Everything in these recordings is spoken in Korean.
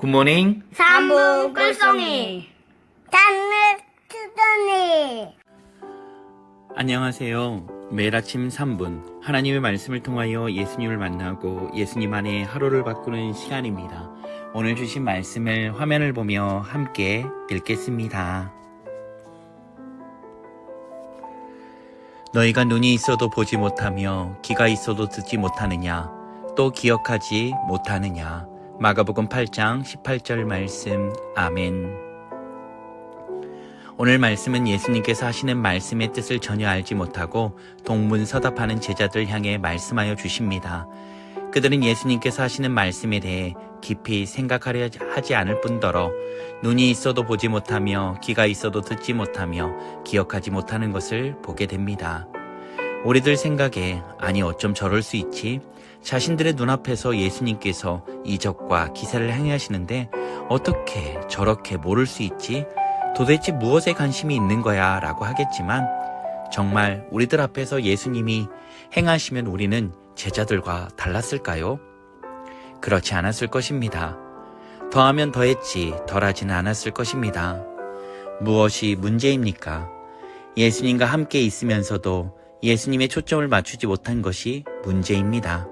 굿모닝. 삼부 꿀송이 단물 투don이 안녕하세요. 매일 아침 3분 하나님의 말씀을 통하여 예수님을 만나고 예수님 안에 하루를 바꾸는 시간입니다. 오늘 주신 말씀을 화면을 보며 함께 읽겠습니다. 너희가 눈이 있어도 보지 못하며 귀가 있어도 듣지 못하느냐 또 기억하지 못하느냐 마가복음 8장 18절 말씀 아멘. 오늘 말씀은 예수님께서 하시는 말씀의 뜻을 전혀 알지 못하고 동문서답하는 제자들 향해 말씀하여 주십니다. 그들은 예수님께서 하시는 말씀에 대해 깊이 생각하려 하지 않을 뿐더러 눈이 있어도 보지 못하며 귀가 있어도 듣지 못하며 기억하지 못하는 것을 보게 됩니다. 우리들 생각에 아니 어쩜 저럴 수 있지? 자신들의 눈앞에서 예수님께서 이적과 기사를 행하시는데 어떻게 저렇게 모를 수 있지? 도대체 무엇에 관심이 있는 거야? 라고 하겠지만 정말 우리들 앞에서 예수님이 행하시면 우리는 제자들과 달랐을까요? 그렇지 않았을 것입니다. 더하면 더했지 덜하지는 않았을 것입니다. 무엇이 문제입니까? 예수님과 함께 있으면서도 예수님의 초점을 맞추지 못한 것이 문제입니다.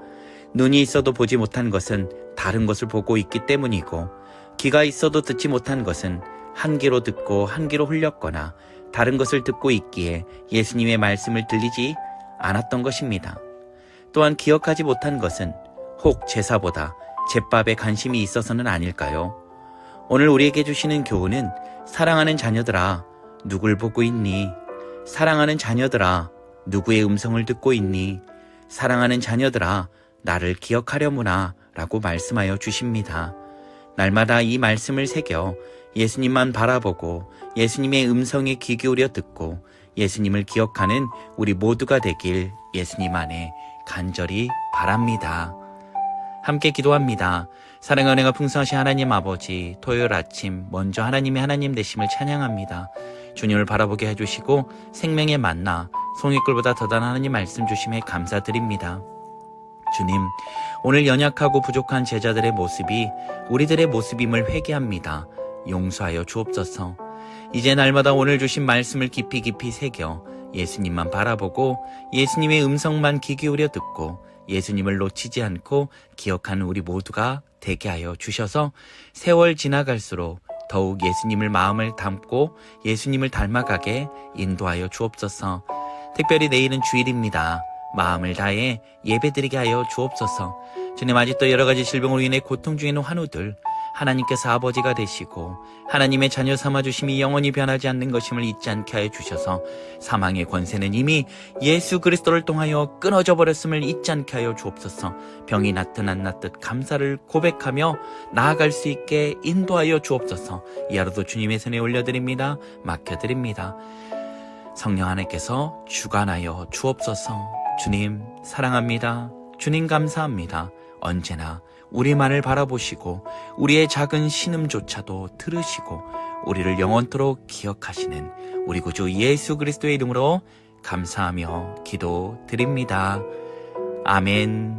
눈이 있어도 보지 못한 것은 다른 것을 보고 있기 때문이고, 귀가 있어도 듣지 못한 것은 한 귀로 듣고 한 귀로 흘렸거나 다른 것을 듣고 있기에 예수님의 말씀을 들리지 않았던 것입니다. 또한 기억하지 못한 것은 혹 제사보다 제밥에 관심이 있어서는 아닐까요? 오늘 우리에게 주시는 교훈은 사랑하는 자녀들아, 누굴 보고 있니? 사랑하는 자녀들아, 누구의 음성을 듣고 있니? 사랑하는 자녀들아, 나를 기억하려무나 라고 말씀하여 주십니다. 날마다 이 말씀을 새겨 예수님만 바라보고 예수님의 음성에 귀 기울여 듣고 예수님을 기억하는 우리 모두가 되길 예수님 안에 간절히 바랍니다. 함께 기도합니다. 사랑의 은혜가 풍성하신 하나님 아버지, 토요일 아침 먼저 하나님의 하나님 되심을 찬양합니다. 주님을 바라보게 해주시고 생명의 만나, 송이꿀보다 더단 하나님 말씀 주심에 감사드립니다. 주님, 오늘 연약하고 부족한 제자들의 모습이 우리들의 모습임을 회개합니다. 용서하여 주옵소서. 이제 날마다 오늘 주신 말씀을 깊이 깊이 새겨 예수님만 바라보고 예수님의 음성만 귀 기울여 듣고 예수님을 놓치지 않고 기억하는 우리 모두가 되게 하여 주셔서 세월 지나갈수록 더욱 예수님을 마음을 담고 예수님을 닮아가게 인도하여 주옵소서. 특별히 내일은 주일입니다. 마음을 다해 예배드리게 하여 주옵소서. 주님 아직도 여러 가지 질병으로 인해 고통 있는 환우들 하나님께서 아버지가 되시고 하나님의 자녀 삼아 주심이 영원히 변하지 않는 것임을 잊지 않게 하여 주셔서 사망의 권세는 이미 예수 그리스도를 통하여 끊어져 버렸음을 잊지 않게 하여 주옵소서. 병이 낫든 안 낫듯 감사를 고백하며 나아갈 수 있게 인도하여 주옵소서. 이 하루도 주님의 손에 올려드립니다. 맡겨드립니다. 성령 하나님께서 주관하여 주옵소서. 주님 사랑합니다. 주님 감사합니다. 언제나 우리만을 바라보시고 우리의 작은 신음조차도 들으시고 우리를 영원토록 기억하시는 우리 구주 예수 그리스도의 이름으로 감사하며 기도 드립니다. 아멘.